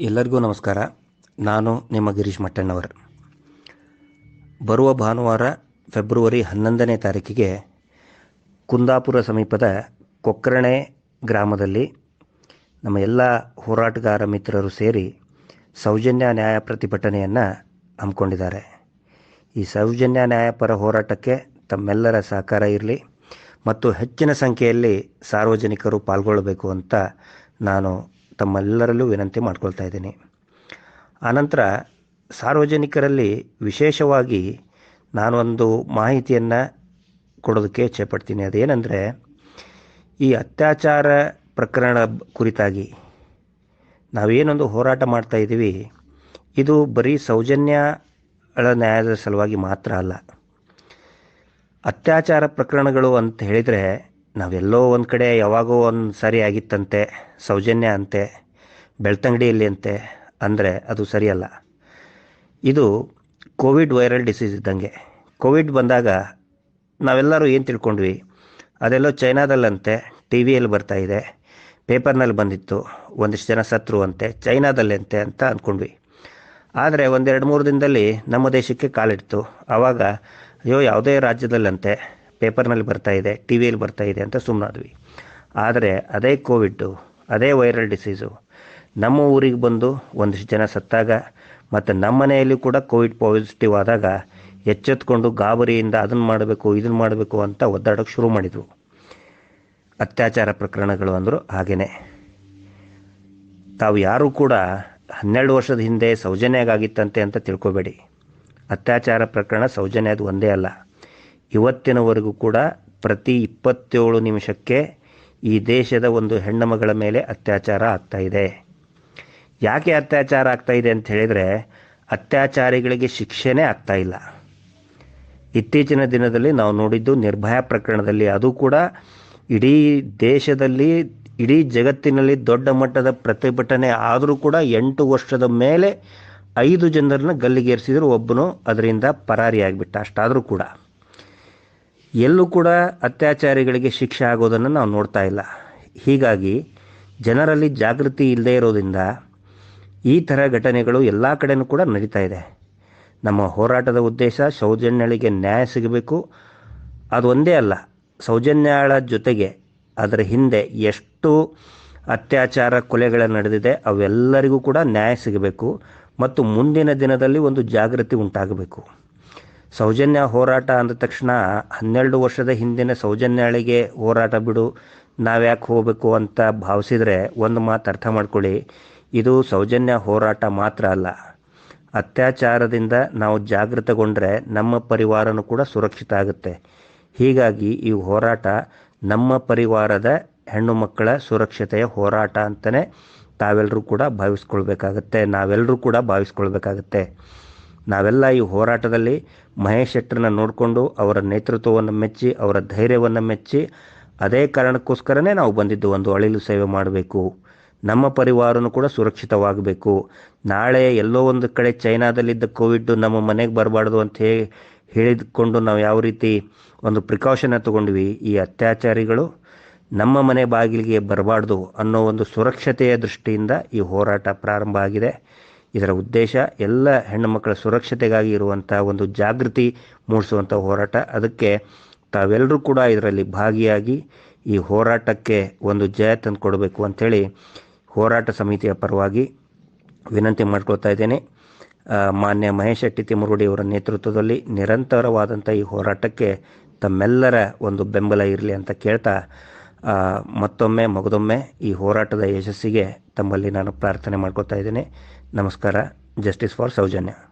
ಎಲ್ಲರಿಗೂ ನಮಸ್ಕಾರ. ನಾನು ನಿಮ್ಮ ಗಿರೀಶ್ ಮಟ್ಟಣ್ಣವರ್. ಬರುವ ಭಾನುವಾರ ಫೆಬ್ರವರಿ ಹನ್ನೊಂದನೇ ತಾರೀಕಿಗೆ ಕುಂದಾಪುರ ಸಮೀಪದ ಕೊಕ್ಕರಣೆ ಗ್ರಾಮದಲ್ಲಿ ನಮ್ಮ ಎಲ್ಲ ಹೋರಾಟಗಾರ ಮಿತ್ರರು ಸೇರಿ ಸೌಜನ್ಯ ನ್ಯಾಯ ಪ್ರತಿಭಟನೆಯನ್ನು ಹಮ್ಮಿಕೊಂಡಿದ್ದಾರೆ. ಈ ಸೌಜನ್ಯ ನ್ಯಾಯಪರ ಹೋರಾಟಕ್ಕೆ ತಮ್ಮೆಲ್ಲರ ಸಹಕಾರ ಇರಲಿ ಮತ್ತು ಹೆಚ್ಚಿನ ಸಂಖ್ಯೆಯಲ್ಲಿ ಸಾರ್ವಜನಿಕರು ಪಾಲ್ಗೊಳ್ಳಬೇಕು ಅಂತ ನಾನು ತಮ್ಮೆಲ್ಲರಲ್ಲೂ ವಿನಂತಿ ಮಾಡ್ಕೊಳ್ತಾ ಇದ್ದೀನಿ. ಆನಂತರ ಸಾರ್ವಜನಿಕರಲ್ಲಿ ವಿಶೇಷವಾಗಿ ನಾನೊಂದು ಮಾಹಿತಿಯನ್ನು ಕೊಡೋದಕ್ಕೆ ಇಚ್ಛೆಪಡ್ತೀನಿ. ಅದೇನೆಂದರೆ, ಈ ಅತ್ಯಾಚಾರ ಪ್ರಕರಣ ಕುರಿತಾಗಿ ನಾವೇನೊಂದು ಹೋರಾಟ ಮಾಡ್ತಾ ಇದ್ದೀವಿ, ಇದು ಬರೀ ಸೌಜನ್ಯಗಳ ನ್ಯಾಯದ ಸಲುವಾಗಿ ಮಾತ್ರ ಅಲ್ಲ. ಅತ್ಯಾಚಾರ ಪ್ರಕರಣಗಳು ಅಂತ ಹೇಳಿದರೆ ನಾವೆಲ್ಲೋ ಒಂದು ಕಡೆ ಯಾವಾಗೋ ಒಂದು ಸಾರಿ ಆಗಿತ್ತಂತೆ, ಸೌಜನ್ಯ ಅಂತೆ ಬೆಳ್ತಂಗಡಿಯಲ್ಲಿ ಅಂತೆ ಅಂದರೆ ಅದು ಸರಿಯಲ್ಲ. ಇದು ಕೋವಿಡ್ ವೈರಲ್ ಡಿಸೀಸ್ ಇದ್ದಂಗೆ. ಕೋವಿಡ್ ಬಂದಾಗ ನಾವೆಲ್ಲರೂ ಏನು ತಿಳ್ಕೊಂಡ್ವಿ? ಅದೆಲ್ಲೋ ಚೈನಾದಲ್ಲಂತೆ ಟಿ ವಿಯಲ್ಲಿ ಬರ್ತಾ ಇದೆ, ಪೇಪರ್ನಲ್ಲಿ ಬಂದಿತ್ತು, ಒಂದಿಷ್ಟು ಜನ ಸತ್ರು ಅಂತೆ, ಚೈನಾದಲ್ಲಂತೆ ಅಂತ ಅಂದ್ಕೊಂಡ್ವಿ ಆದರೆ ಒಂದೆರಡು ಮೂರು ದಿನದಲ್ಲಿ ನಮ್ಮ ದೇಶಕ್ಕೆ ಕಾಲಿಡ್ತು. ಆವಾಗ ಅಯ್ಯೋ, ಯಾವುದೇ ರಾಜ್ಯದಲ್ಲಂತೆ ಪೇಪರ್ನಲ್ಲಿ ಬರ್ತಾ ಇದೆ, ಟಿ ವಿಯಲ್ಲಿ ಬರ್ತಾ ಇದೆ ಅಂತ ಸುಮ್ಮನಾದ್ವಿ ಆದರೆ ಅದೇ ಕೋವಿಡ್ಡು, ಅದೇ ವೈರಲ್ ಡಿಸೀಸು ನಮ್ಮ ಊರಿಗೆ ಬಂದು ಒಂದಿಷ್ಟು ಜನ ಸತ್ತಾಗ ಮತ್ತು ನಮ್ಮ ಮನೆಯಲ್ಲಿ ಕೂಡ ಕೋವಿಡ್ ಪಾಸಿಟಿವ್ ಆದಾಗ ಎಚ್ಚೆತ್ಕೊಂಡು ಗಾಬರಿಯಿಂದ ಅದನ್ನು ಮಾಡಬೇಕು, ಇದನ್ನು ಮಾಡಬೇಕು ಅಂತ ಒದ್ದಾಡೋಕ್ಕೆ ಶುರು ಮಾಡಿದರು ಅತ್ಯಾಚಾರ ಪ್ರಕರಣಗಳು ಅಂದರು ಹಾಗೇ ತಾವು ಯಾರೂ ಕೂಡ ಹನ್ನೆರಡು ವರ್ಷದ ಹಿಂದೆ ಸೌಜನ್ಯಾಗಾಗಿತ್ತಂತೆ ಅಂತ ತಿಳ್ಕೊಬೇಡಿ. ಅತ್ಯಾಚಾರ ಪ್ರಕರಣ ಸೌಜನ್ಯದು ಒಂದೇ ಅಲ್ಲ. ಇವತ್ತಿನವರೆಗೂ ಕೂಡ ಪ್ರತಿ ಇಪ್ಪತ್ತೇಳು ನಿಮಿಷಕ್ಕೆ ಈ ದೇಶದ ಒಂದು ಹೆಣ್ಣು ಮಗಳ ಮೇಲೆ ಅತ್ಯಾಚಾರ ಆಗ್ತಾ ಇದೆ. ಯಾಕೆ ಅತ್ಯಾಚಾರ ಆಗ್ತಾ ಇದೆ ಅಂತ ಹೇಳಿದರೆ ಅತ್ಯಾಚಾರಿಗಳಿಗೆ ಶಿಕ್ಷೆನೇ ಆಗ್ತಾ ಇಲ್ಲ. ಇತ್ತೀಚಿನ ದಿನದಲ್ಲಿ ನಾವು ನೋಡಿದ್ದು ನಿರ್ಭಯ ಪ್ರಕರಣದಲ್ಲಿ ಅದು ಕೂಡ ಇಡೀ ದೇಶದಲ್ಲಿ, ಇಡೀ ಜಗತ್ತಿನಲ್ಲಿ ದೊಡ್ಡ ಮಟ್ಟದ ಪ್ರತಿಭಟನೆ ಆದರೂ ಕೂಡ ಎಂಟು ವರ್ಷದ ಮೇಲೆ ಐದು ಜನರನ್ನ ಗಲ್ಲಿಗೇರಿಸಿದ್ರು. ಒಬ್ಬನು ಅದರಿಂದ ಪರಾರಿಯಾಗಿಬಿಟ್ಟ ಅಷ್ಟಾದರೂ ಕೂಡ. ಎಲ್ಲೂ ಕೂಡ ಅತ್ಯಾಚಾರಿಗಳಿಗೆ ಶಿಕ್ಷೆ ಆಗೋದನ್ನು ನಾವು ನೋಡ್ತಾ ಇಲ್ಲ. ಹೀಗಾಗಿ ಜನರಲ್ಲಿ ಜಾಗೃತಿ ಇಲ್ಲದೇ ಇರೋದ್ರಿಂದ ಈ ಥರ ಘಟನೆಗಳು ಎಲ್ಲ ಕಡೆಯೂ ಕೂಡ ನಡೀತಾ ಇದೆ. ನಮ್ಮ ಹೋರಾಟದ ಉದ್ದೇಶ ಸೌಜನ್ಯಗಳಿಗೆ ನ್ಯಾಯ ಸಿಗಬೇಕು. ಅದು ಒಂದೇ ಅಲ್ಲ ಸೌಜನ್ಯಗಳ ಜೊತೆಗೆ ಅದರ ಹಿಂದೆ ಎಷ್ಟು ಅತ್ಯಾಚಾರ ಕೊಲೆಗಳು ನಡೆದಿದೆ ಅವೆಲ್ಲರಿಗೂ ಕೂಡ ನ್ಯಾಯ ಸಿಗಬೇಕು ಮತ್ತು ಮುಂದಿನ ದಿನದಲ್ಲಿ ಒಂದು ಜಾಗೃತಿ ಉಂಟಾಗಬೇಕು. ಸೌಜನ್ಯ ಹೋರಾಟ ಅಂದ ತಕ್ಷಣ ಹನ್ನೆರಡು ವರ್ಷದ ಹಿಂದಿನ ಸೌಜನ್ಯಾಳಿಗೆ ಹೋರಾಟ ಬಿಡು, ನಾವ್ಯಾಕೆ ಹೋಗಬೇಕು ಅಂತ ಭಾವಿಸಿದರೆ ಒಂದು ಮಾತು ಅರ್ಥ ಮಾಡ್ಕೊಳ್ಳಿ. ಇದು ಸೌಜನ್ಯ ಹೋರಾಟ ಮಾತ್ರ ಅಲ್ಲ. ಅತ್ಯಾಚಾರದಿಂದ ನಾವು ಜಾಗೃತಗೊಂಡ್ರೆ ನಮ್ಮ ಪರಿವಾರನೂ ಕೂಡ ಸುರಕ್ಷಿತ ಆಗುತ್ತೆ. ಹೀಗಾಗಿ ಈ ಹೋರಾಟ ನಮ್ಮ ಪರಿವಾರದ ಹೆಣ್ಣು ಮಕ್ಕಳ ಸುರಕ್ಷತೆಯ ಹೋರಾಟ ಅಂತಲೇ ತಾವೆಲ್ಲರೂ ಕೂಡ ಭಾವಿಸ್ಕೊಳ್ಬೇಕಾಗತ್ತೆ. ನಾವೆಲ್ಲರೂ ಕೂಡ ಭಾವಿಸ್ಕೊಳ್ಬೇಕಾಗತ್ತೆ. ನಾವೆಲ್ಲ ಈ ಹೋರಾಟದಲ್ಲಿ ಮಹೇಶ್ ಶೆಟ್ಟರನ್ನ ನೋಡಿಕೊಂಡು ಅವರ ನೇತೃತ್ವವನ್ನು ಮೆಚ್ಚಿ, ಅವರ ಧೈರ್ಯವನ್ನು ಮೆಚ್ಚಿ, ಅದೇ ಕಾರಣಕ್ಕೋಸ್ಕರನೇ ನಾವು ಬಂದಿದ್ದು ಒಂದು ಅಳಿಲು ಸೇವೆ ಮಾಡಬೇಕು. ನಮ್ಮ ಪರಿವಾರನೂ ಕೂಡ ಸುರಕ್ಷಿತವಾಗಬೇಕು. ನಾಳೆ ಎಲ್ಲೋ ಒಂದು ಕಡೆ ಚೈನಾದಲ್ಲಿದ್ದ ಕೋವಿಡ್ ನಮ್ಮ ಮನೆಗೆ ಬರಬಾರ್ದು ಅಂತ ಹೇಳಿ ಹೇಳಿದ್ಕೊಂಡು ನಾವು ಯಾವ ರೀತಿ ಒಂದು ಪ್ರಿಕಾಷನ್ನ ತಗೊಂಡ್ವಿ, ಈ ಅತ್ಯಾಚಾರಿಗಳು ನಮ್ಮ ಮನೆ ಬಾಗಿಲಿಗೆ ಬರಬಾರ್ದು ಅನ್ನೋ ಒಂದು ಸುರಕ್ಷತೆಯ ದೃಷ್ಟಿಯಿಂದ ಈ ಹೋರಾಟ ಪ್ರಾರಂಭ ಆಗಿದೆ. ಇದರ ಉದ್ದೇಶ ಎಲ್ಲ ಹೆಣ್ಣು ಮಕ್ಕಳ ಸುರಕ್ಷತೆಗಾಗಿ ಇರುವಂಥ ಒಂದು ಜಾಗೃತಿ ಮೂಡಿಸುವಂಥ ಹೋರಾಟ. ಅದಕ್ಕೆ ತಾವೆಲ್ಲರೂ ಕೂಡ ಇದರಲ್ಲಿ ಭಾಗಿಯಾಗಿ ಈ ಹೋರಾಟಕ್ಕೆ ಒಂದು ಜಯ ತಂದು ಕೊಡಬೇಕು ಅಂಥೇಳಿ ಹೋರಾಟ ಸಮಿತಿಯ ಪರವಾಗಿ ವಿನಂತಿ ಮಾಡ್ಕೊಳ್ತಾ ಇದ್ದೇನೆ. ಮಾನ್ಯ ಮಹೇಶ್ ಶೆಟ್ಟಿ ತಿಮ್ಮರುಡಿ ಅವರ ನೇತೃತ್ವದಲ್ಲಿ ನಿರಂತರವಾದಂಥ ಈ ಹೋರಾಟಕ್ಕೆ ತಮ್ಮೆಲ್ಲರ ಒಂದು ಬೆಂಬಲ ಇರಲಿ ಅಂತ ಕೇಳ್ತಾ ಮತ್ತೊಮ್ಮೆ ಮಗದೊಮ್ಮೆ ಈ ಹೋರಾಟದ ಯಶಸ್ಸಿಗೆ ತಮ್ಮಲ್ಲಿ ನಾನು ಪ್ರಾರ್ಥನೆ ಮಾಡ್ಕೋತಾ ಇದ್ದೀನಿ. ನಮಸ್ಕಾರ. Justice for Soujanya.